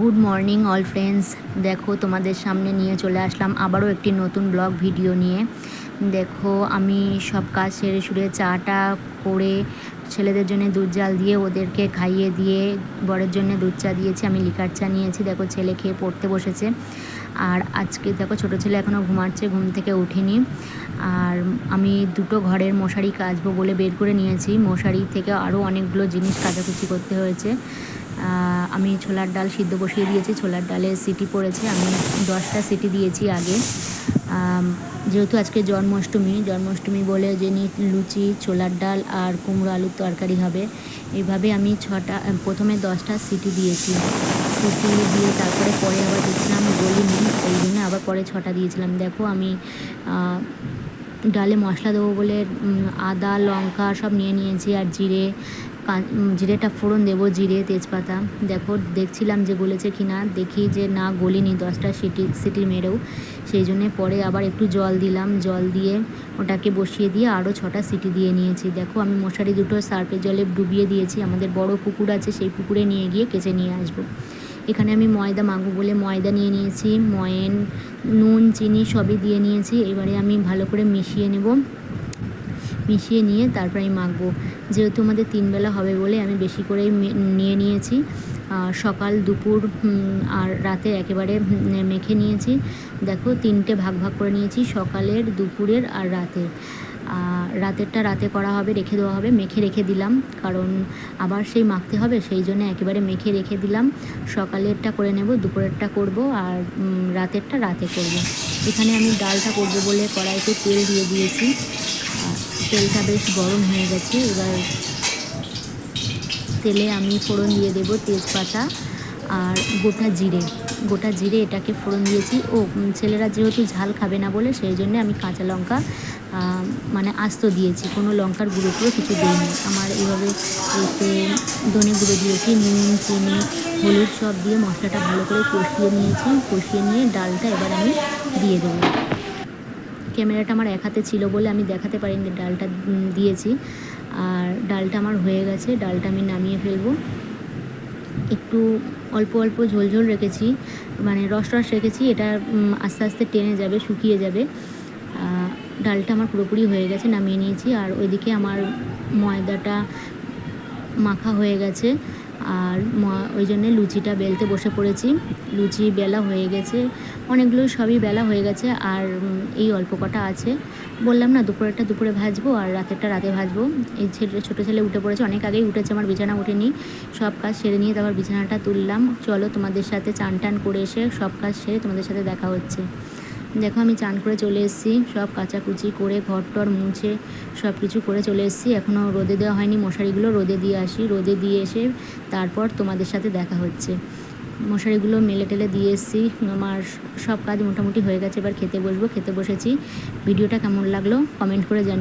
Good morning all friends দেখো, তোমাদের সামনে নিয়ে চলে আসলাম আবারও একটি নতুন ব্লগ ভিডিও নিয়ে। দেখো, আমি সব কাজ সেরে সুরে চাটা করে ছেলেদের জন্য দুধ জাল দিয়ে ওদেরকে খাইয়ে দিয়ে বরের জন্য দুধ চা দিয়েছি, আমি লিকার চা নিয়েছি। দেখো, ছেলে খেয়ে পড়তে বসেছে। আর আজকে দেখো, ছোটো ছেলে এখনও ঘুমাচ্ছে, ঘুম থেকে উঠিনি। আর আমি দুটো ঘরের মশারি কাচবো বলে বের করে নিয়েছি। মশারি থেকে আরও অনেকগুলো জিনিস কাচাকুচি করতে হয়েছে। আমি ছোলার ডাল সিদ্ধ বসিয়ে দিয়েছি, ছোলার ডালে সিটি পড়েছে, আমি দশটা সিটি দিয়েছি আগে। যেহেতু আজকে জন্মাষ্টমী জন্মাষ্টমী বলে যে লুচি, ছোলার ডাল আর কুমড়ো আলুর তরকারি হবে এইভাবে আমি ছটা প্রথমে দশটা সিটি দিয়েছি। সিটি দিয়ে তারপরে পরে আবার দেখছিলাম গলিনি এই জন্য আবার পরে ছটা দিয়েছিলাম। দেখো আমি ডালে মশলা দেবো বলে আদা, লঙ্কা সব নিয়ে নিয়েছি আর জিরে জিরেটা ফোড়ন দেবো, জিরে, তেজপাতা। দেখো, দেখছিলাম যে গলেছে কি না দেখি যে না, গলিনি দশটা সিটি সিটি মেরেও। সেই জন্যে পরে আবার একটু জল দিলাম। জল দিয়ে ওটাকে বসিয়ে দিয়ে আরও ছটা সিটি দিয়ে নিয়েছি। দেখো, আমি মশারি দুটো সার্পের জলে ডুবিয়ে দিয়েছি। আমাদের বড় পুকুর আছে, সেই পুকুরে নিয়ে গিয়ে কেচে নিয়ে আসব। এখানে আমি ময়দা মাগু বলে ময়দা নিয়ে নিয়েছি, ময়েন, নুন, চিনি সবই দিয়ে নিয়েছি। এবারে আমি ভালো করে মিশিয়ে নেব। মিশিয়ে নিয়ে তারপর আমি মাখবো। যেহেতু আমাদের তিনবেলা হবে বলে আমি বেশি করেই নিয়ে নিয়েছি। সকাল, দুপুর আর রাতে একেবারে মেখে নিয়েছি। দেখো, তিনটে ভাগ ভাগ করে নিয়েছি, সকালের, দুপুরের আর রাতের। রাতেরটা রাতে করা হবে, রেখে দেওয়া হবে, মেখে রেখে দিলাম। কারণ আবার সেই মাখতে হবে, সেই জন্য একেবারে মেখে রেখে দিলাম। সকালেরটা করে নেব, দুপুরেরটা করব আর রাতেরটা রাতে করব। এখানে আমি ডালটা করব বলে কড়াইতে তেল দিয়ে দিয়েছি। তেলটা বেশ গরম হয়ে গেছে। এবার তেলে আমি ফোড়ন দিয়ে দেব তেজপাতা আর গোটা জিরে। গোটা জিরে এটাকে ফোড়ন দিয়েছি। ও ছেলেরা যেহেতু ঝাল খাবে না বলে সেই জন্য আমি কাঁচা লঙ্কা মানে আস্ত দিয়েছি। কোনো লঙ্কার গুঁড়ো করে কিছু দিইনি। আমার এইভাবে এতে ধনে গুঁড়ো দিয়েছি, নুন, চিনি, হলুদ সব দিয়ে মশলাটা ভালো করে কষিয়ে নিয়েছি। কষিয়ে নিয়ে ডালটা এবার আমি দিয়ে দেবো। ক্যামেরাটা আমার এক হাতে ছিল বলে আমি দেখাতে পারিনি, ডালটা দিয়েছি। আর ডালটা আমার হয়ে গেছে, ডালটা আমি নামিয়ে ফেলব। একটু অল্প অল্প ঝোল ঝোল রেখেছি মানে রস রস রেখেছি, এটা আস্তে আস্তে টেনে যাবে, শুকিয়ে যাবে। ডালটা আমার পুরোপুরি হয়ে গেছে, নামিয়ে নিয়েছি। আর ওইদিকে আমার ময়দাটা মাখা হয়ে গেছে। আর ওই জন্যে লুচিটা বেলতে বসে পড়েছি। লুচি বেলা হয়ে গেছে। অনেকগুলো সবই বেলা হয়ে গেছে আর এই অল্প কটা আছে। বললাম, না দুপুরেরটা দুপুরে ভাজবো আর রাতেরটা রাতে ভাজবো। এই ছেলে, ছোটো ছেলে উঠে পড়েছে। অনেক আগেই উঠেছে, আমার বিছানা উঠেনি সব কাজ সেরে নিয়ে তারপর বিছানাটা তুললাম। চলো তোমাদের সাথে চান টান করে এসে সব কাজ সেরে তোমাদের সাথে দেখা হচ্ছে। দেখো, আমি চান করে চলে এসেছি। সব কাচাকুচি করে ঘর টর মুছে সব কিছু করে চলে এসেছি। এখনও রোদে দেওয়া হয়নি মশারিগুলো, রোদে দিয়ে আসি। রোদে দিয়ে এসে তারপর তোমাদের সাথে দেখা হচ্ছে। মশারিগুলো মেলে টেলে দিয়ে এসেছি। আমার সব কাজ মোটামুটি হয়ে গেছে, এবার খেতে বসবো। খেতে বসেছি। ভিডিওটা কেমন লাগল? কমেন্ট করে জানি